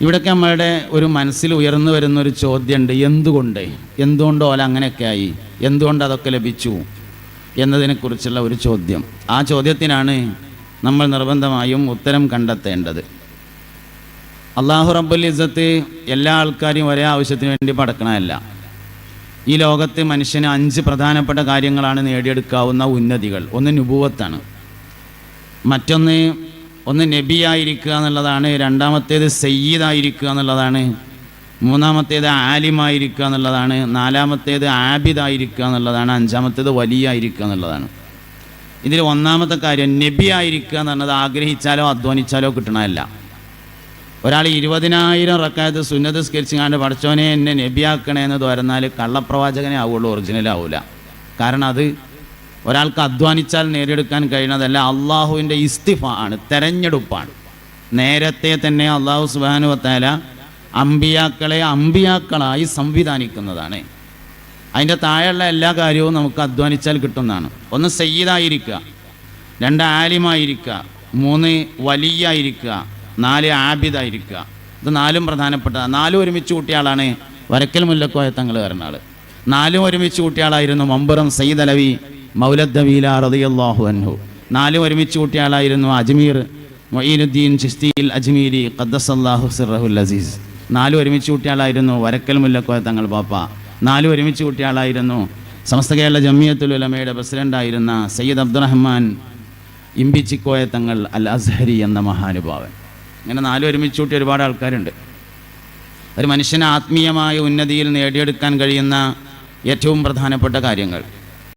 ഇവിടെയൊക്കെ നമ്മളുടെ ഒരു മനസ്സിൽ ഉയർന്നു വരുന്ന ഒരു ചോദ്യമുണ്ട് എന്തുകൊണ്ട്? എന്തുകൊണ്ട് ഓല അങ്ങനെയൊക്കെ ആയി എന്തുകൊണ്ട് അതൊക്കെ ലഭിച്ചു? എന്നതിനെക്കുറിച്ചുള്ള ഒരു ചോദ്യം. ആ ചോദ്യത്തിനാണ് നമ്മൾ നിർബന്ധമായും ഉത്തരം കണ്ടെത്തേണ്ടത്. അള്ളാഹു റബ്ബുൽ ഇസ്സത്ത് എല്ലാ ആൾക്കാരെയും ഒരേ ആവശ്യത്തിന് വേണ്ടി പടക്കണമല്ല ഈ ലോകത്ത് മനുഷ്യന് അഞ്ച് പ്രധാനപ്പെട്ട കാര്യങ്ങളാണ് നേടിയെടുക്കാവുന്ന ഉന്നതികൾ. ഒന്ന് നുപൂവത്താണ് മറ്റൊന്ന് ഒന്ന് നബിയായിരിക്കുക എന്നുള്ളതാണ് രണ്ടാമത്തേത് സയ്യിദായിരിക്കുക എന്നുള്ളതാണ് മൂന്നാമത്തേത് ആലിമായിരിക്കുക എന്നുള്ളതാണ് നാലാമത്തേത് ആബിദായിരിക്കുക എന്നുള്ളതാണ് അഞ്ചാമത്തേത് വലിയായിരിക്കുക എന്നുള്ളതാണ്. ഇതിൽ ഒന്നാമത്തെ കാര്യം നബി ആയിരിക്കുക എന്ന് പറഞ്ഞത് ആഗ്രഹിച്ചാലോ അധ്വാനിച്ചാലോ കിട്ടണമല്ല ഒരാൾ ഇരുപതിനായിരം റക്കായത്ത് സുന്നത്ത് സ്കരിച്ചിങ്ങാണ്ട് പഠിച്ചവനെ എന്നെ നബിയാക്കണേ എന്ന് തുരന്നാൽ കള്ളപ്രവാചകനെ ആവുള്ളൂ ഒറിജിനൽ ആവില്ല കാരണം അത് ഒരാൾക്ക് അധ്വാനിച്ചാൽ നേടിയെടുക്കാൻ കഴിയുന്നതല്ല അള്ളാഹുവിന്റെ ഇസ്തിഫ ആണ് തെരഞ്ഞെടുപ്പാണ്. നേരത്തെ തന്നെ അള്ളാഹു സുബാനുവത്താല അമ്പിയാക്കളെ അമ്പിയാക്കളായി സംവിധാനിക്കുന്നതാണ്. അതിന്റെ താഴെയുള്ള എല്ലാ കാര്യവും നമുക്ക് അധ്വാനിച്ചാൽ കിട്ടുന്നതാണ്. ഒന്ന് സയ്യിദായിരിക്കുക രണ്ട് ആലിമായിരിക്കുക മൂന്ന് വലിയായിരിക്കുക നാല് ആബിദായിരിക്കുക. ഇത് നാലും പ്രധാനപ്പെട്ടതാണ്. നാലും ഒരുമിച്ച് കൂട്ടിയ ആളാണ് വരക്കൽ മുല്ലക്കോയ തങ്ങൾ വരുന്ന ആൾ നാലും ഒരുമിച്ച് കൂട്ടിയ ആളായിരുന്നു മമ്പുറം സയ്യിദ് അലവി മൗലദ്ദവീല റളിയല്ലാഹു അൻഹു. നാലും ഒരുമിച്ച് കൂട്ടിയാളായിരുന്നു അജ്മീർ മൊയ്നുദ്ദീൻ ചിസ്തിയിൽ അജ്മീരി ഖദ്ദസല്ലാഹു സിറഹുൽ അസീസ്. നാലും ഒരുമിച്ച് കൂട്ടിയാളായിരുന്നു വരക്കൽ മുല്ലക്കോയ തങ്ങൾ പാപ്പ. നാലും ഒരുമിച്ച് കൂട്ടിയാളായിരുന്നു സമസ്ത കേരള ജമിയത്തുൽ ഉലമയുടെ പ്രസിഡന്റായിരുന്ന സയ്യിദ് അബ്ദുറഹ്മാൻ ഇമ്പിച്ചിക്കോയ തങ്ങൾ അൽ അസ്ഹരി എന്ന മഹാനുഭാവൻ. ഇങ്ങനെ നാലും ഒരുമിച്ച് കൂട്ടി ഒരുപാട് ആൾക്കാരുണ്ട്. ഒരു മനുഷ്യന് ആത്മീയമായ ഉന്നതിയിൽ നേടിയെടുക്കാൻ കഴിയുന്ന ഏറ്റവും പ്രധാനപ്പെട്ട കാര്യങ്ങൾ.